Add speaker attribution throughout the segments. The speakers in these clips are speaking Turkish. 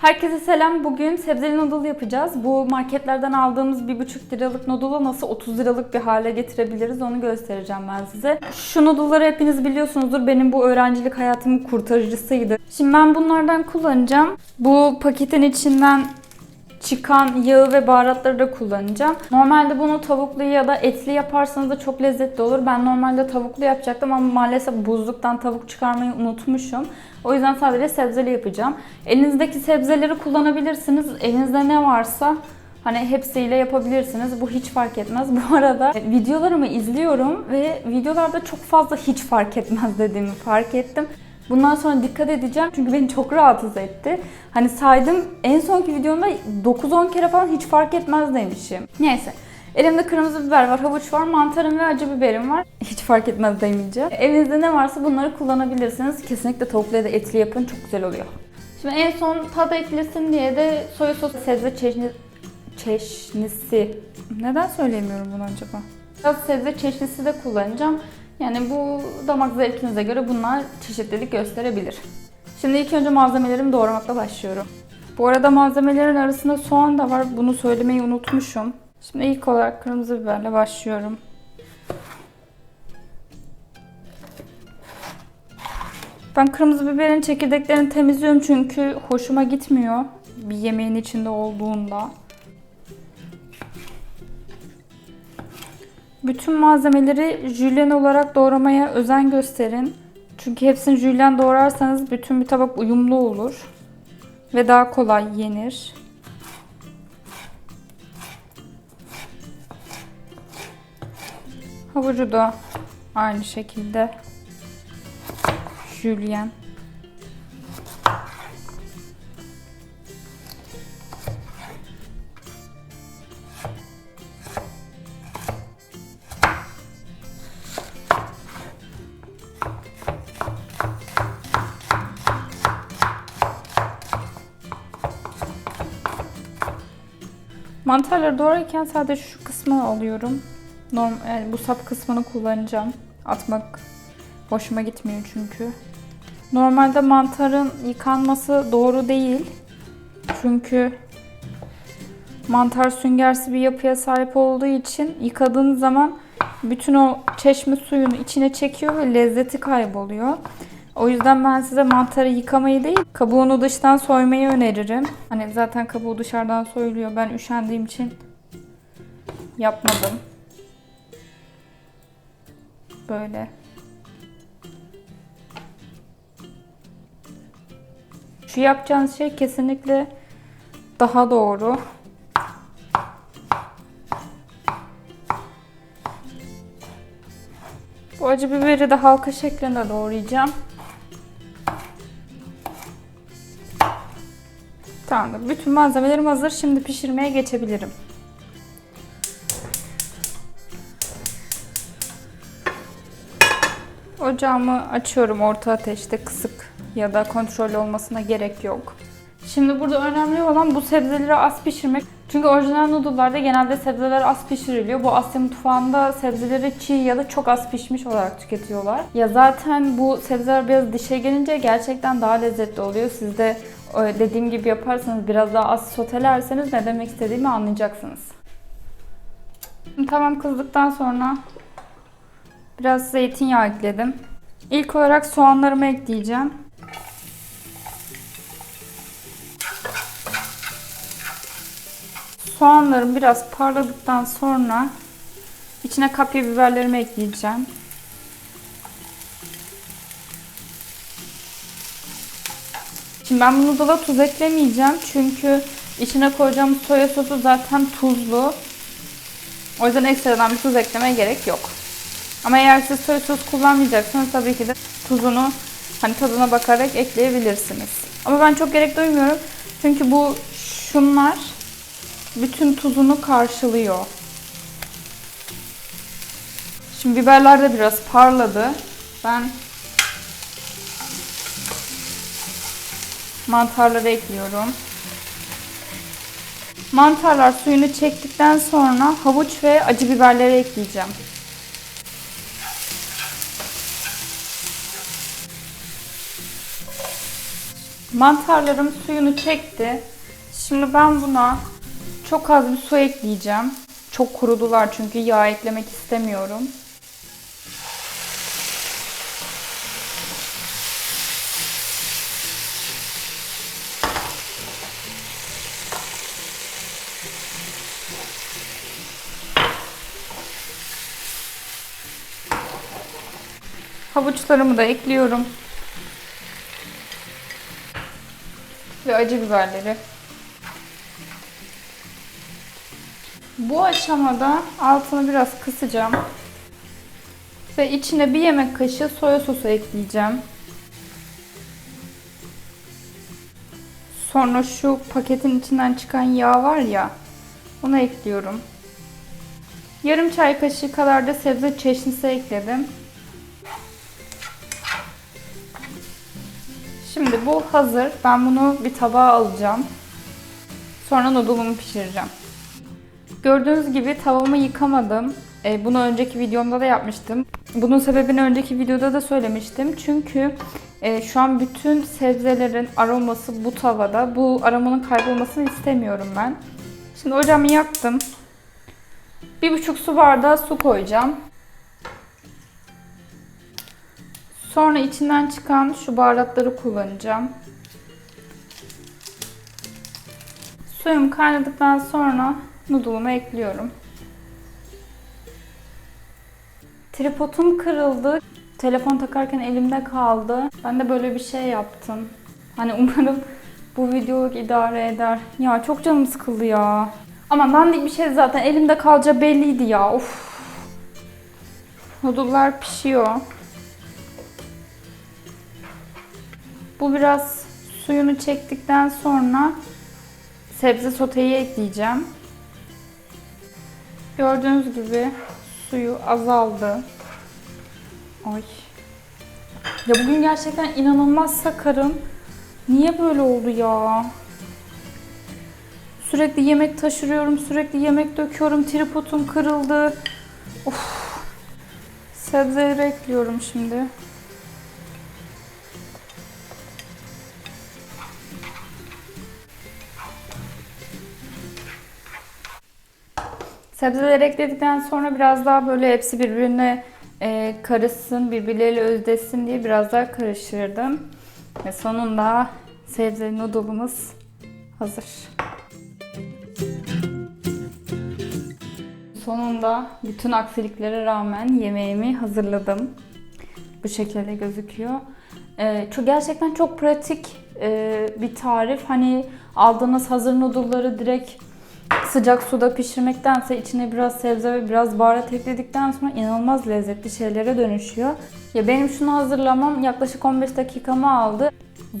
Speaker 1: Herkese selam. Bugün sebzeli noodle yapacağız. Bu marketlerden aldığımız 1,5 liralık noodle'u nasıl 30 liralık bir hale getirebiliriz onu göstereceğim ben size. Şu noodle'ları hepiniz biliyorsunuzdur. Benim bu öğrencilik hayatımın kurtarıcısıydı. Şimdi ben bunlardan kullanacağım. Bu paketin içinden çıkan yağı ve baharatları da kullanacağım. Normalde bunu tavuklu ya da etli yaparsanız da çok lezzetli olur. Ben normalde tavuklu yapacaktım ama maalesef buzluktan tavuk çıkarmayı unutmuşum. O yüzden sadece sebzeli yapacağım. Elinizdeki sebzeleri kullanabilirsiniz. Elinizde ne varsa Hani hepsiyle yapabilirsiniz. Bu hiç fark etmez. Bu arada videolarımı izliyorum ve videolarda çok fazla hiç fark etmez dediğimi fark ettim. Bundan sonra dikkat edeceğim çünkü beni çok rahatsız etti. Hani saydım en sonki videomda 9-10 kere falan hiç fark etmez demişim. Neyse. Elimde kırmızı biber var, havuç var, mantarım ve acı biberim var. Hiç fark etmez demeyeceğim. Evinizde ne varsa bunları kullanabilirsiniz. Kesinlikle tavuklu ya da etli yapın çok güzel oluyor. Şimdi en son tadı eklesin diye de soya sosu sebze çeşni... çeşnisi. Neden söyleyemiyorum bunu acaba? Biraz sebze çeşnisi de kullanacağım. Yani bu damak zevkinize göre bunlar çeşitlilik gösterebilir. Şimdi ilk önce malzemelerimi doğramakla başlıyorum. Bu arada malzemelerin arasında soğan da var. Bunu söylemeyi unutmuşum. Şimdi ilk olarak kırmızı biberle başlıyorum. Ben kırmızı biberin çekirdeklerini temizliyorum çünkü hoşuma gitmiyor bir yemeğin içinde olduğunda. Bütün malzemeleri jülyen olarak doğramaya özen gösterin. Çünkü hepsini jülyen doğrarsanız bütün bir tabak uyumlu olur. Ve daha kolay yenir. Havucu da aynı şekilde jülyen. Mantarları doğrarken sadece şu kısmı alıyorum. Norm, yani bu sap kısmını kullanacağım. Atmak hoşuma gitmiyor çünkü. Normalde mantarın yıkanması doğru değil. Çünkü mantar süngersi bir yapıya sahip olduğu için yıkadığınız zaman bütün o çeşme suyunu içine çekiyor ve lezzeti kayboluyor. O yüzden ben size mantarı yıkamayı değil, kabuğunu dıştan soymayı öneririm. Hani zaten kabuğu dışarıdan soyuluyor. Ben üşendiğim için yapmadım. Böyle. Şu yapacağınız şey kesinlikle daha doğru. Bu acı biberi de halka şeklinde doğrayacağım. Tamamdır. Bütün malzemelerim hazır. Şimdi pişirmeye geçebilirim. Ocağımı açıyorum orta ateşte kısık ya da kontrollü olmasına gerek yok. Şimdi burada önemli olan bu sebzeleri az pişirmek. Çünkü orijinal noodle'larda genelde sebzeler az pişiriliyor. Bu Asya mutfağında sebzeleri çiğ ya da çok az pişmiş olarak tüketiyorlar. Ya zaten bu sebzeler biraz dişe gelince gerçekten daha lezzetli oluyor. Siz de dediğim gibi yaparsanız biraz daha az sotelerseniz ne demek istediğimi anlayacaksınız. Tamam kızdıktan sonra biraz zeytinyağı ekledim. İlk olarak soğanlarımı ekleyeceğim. Soğanlarım biraz parladıktan sonra içine kapya biberlerimi ekleyeceğim. Şimdi ben bunu da tuz eklemeyeceğim çünkü içine koyacağım soya sosu zaten tuzlu. O yüzden ekstradan bir tuz eklemeye gerek yok. Ama eğer siz soya sos kullanmayacaksanız tabii ki de tuzunu hani tadına bakarak ekleyebilirsiniz. Ama ben çok gerek duymuyorum. Çünkü bu şunlar bütün tuzunu karşılıyor. Şimdi biberler de biraz parladı. Ben mantarları ekliyorum. Mantarlar suyunu çektikten sonra havuç ve acı biberleri ekleyeceğim. Mantarlarım suyunu çekti. Şimdi ben buna çok az bir su ekleyeceğim. Çok kurudular çünkü yağ eklemek istemiyorum. Havuçlarımı da ekliyorum. Ve acı biberleri. Bu aşamada altını biraz kısacağım. Ve içine bir yemek kaşığı soya sosu ekleyeceğim. Sonra şu paketin içinden çıkan yağ var ya, onu ekliyorum. Yarım çay kaşığı kadar da sebze çeşnisi ekledim. Şimdi bu hazır. Ben bunu bir tabağa alacağım. Sonra noodle'umu pişireceğim. Gördüğünüz gibi tavamı yıkamadım. E, bunu önceki videomda da yapmıştım. Bunun sebebini önceki videoda da söylemiştim. Çünkü e, şu an bütün sebzelerin aroması bu tavada. Bu aromanın kaybolmasını istemiyorum ben. Şimdi ocağımı yaktım. Bir buçuk su bardağı su koyacağım. Sonra içinden çıkan şu baharatları kullanacağım. Suyum kaynadıktan sonra noodle'umu ekliyorum. Tripodum kırıldı. Telefon takarken elimde kaldı. Ben de böyle bir şey yaptım. Hani umarım bu video idare eder. Ya çok canım sıkıldı ya. Ama dandik bir şey zaten elimde kalacağı belliydi ya. Of. Noodle'lar pişiyor. Bu biraz suyunu çektikten sonra sebze soteyi ekleyeceğim. Gördüğünüz gibi suyu azaldı. Ay. Ya bugün gerçekten inanılmaz sakarım. Niye böyle oldu ya? Sürekli yemek taşırıyorum, sürekli yemek döküyorum, tripodum kırıldı. Of. Sebzeleri ekliyorum şimdi. Sebzeleri ekledikten sonra biraz daha böyle hepsi birbirine e, karışsın, birbirleriyle özdeşsin diye biraz daha karıştırdım. Ve sonunda sebze noodle'ımız hazır. Sonunda bütün aksiliklere rağmen yemeğimi hazırladım. Bu şekilde gözüküyor. Ee, çok gerçekten çok pratik e, bir tarif. Hani aldığınız hazır noodle'ları direkt sıcak suda pişirmektense içine biraz sebze ve biraz baharat ekledikten sonra inanılmaz lezzetli şeylere dönüşüyor. Ya benim şunu hazırlamam yaklaşık 15 dakikamı aldı.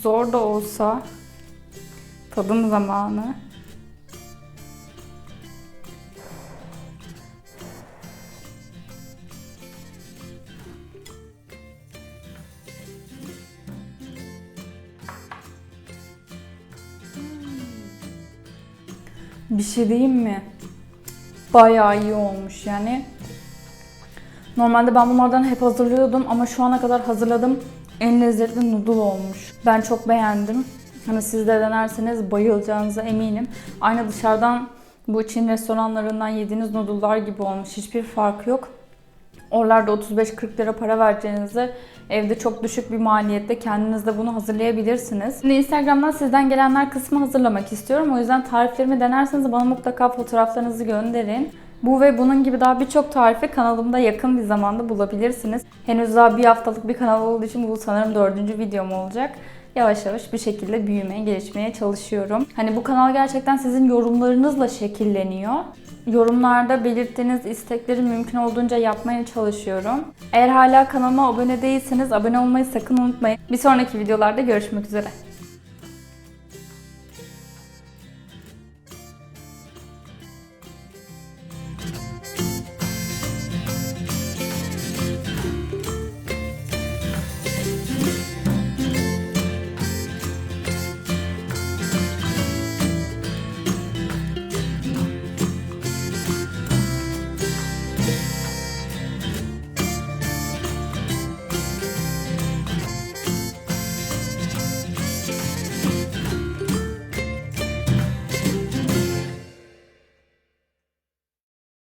Speaker 1: Zor da olsa tadım zamanı. Bir şey diyeyim mi? Bayağı iyi olmuş yani. Normalde ben bunlardan hep hazırlıyordum ama şu ana kadar hazırladığım en lezzetli noodle olmuş. Ben çok beğendim. Hani siz de denerseniz bayılacağınıza eminim. Aynı dışarıdan bu Çin restoranlarından yediğiniz noodle'lar gibi olmuş. Hiçbir fark yok. Oralarda 35-40 lira para vereceğinizi evde çok düşük bir maliyette kendiniz de bunu hazırlayabilirsiniz. Şimdi Instagram'dan sizden gelenler kısmı hazırlamak istiyorum. O yüzden tariflerimi denerseniz bana mutlaka fotoğraflarınızı gönderin. Bu ve bunun gibi daha birçok tarifi kanalımda yakın bir zamanda bulabilirsiniz. Henüz daha bir haftalık bir kanal olduğu için bu sanırım dördüncü videom olacak yavaş yavaş bir şekilde büyümeye, gelişmeye çalışıyorum. Hani bu kanal gerçekten sizin yorumlarınızla şekilleniyor. Yorumlarda belirttiğiniz istekleri mümkün olduğunca yapmaya çalışıyorum. Eğer hala kanalıma abone değilseniz abone olmayı sakın unutmayın. Bir sonraki videolarda görüşmek üzere.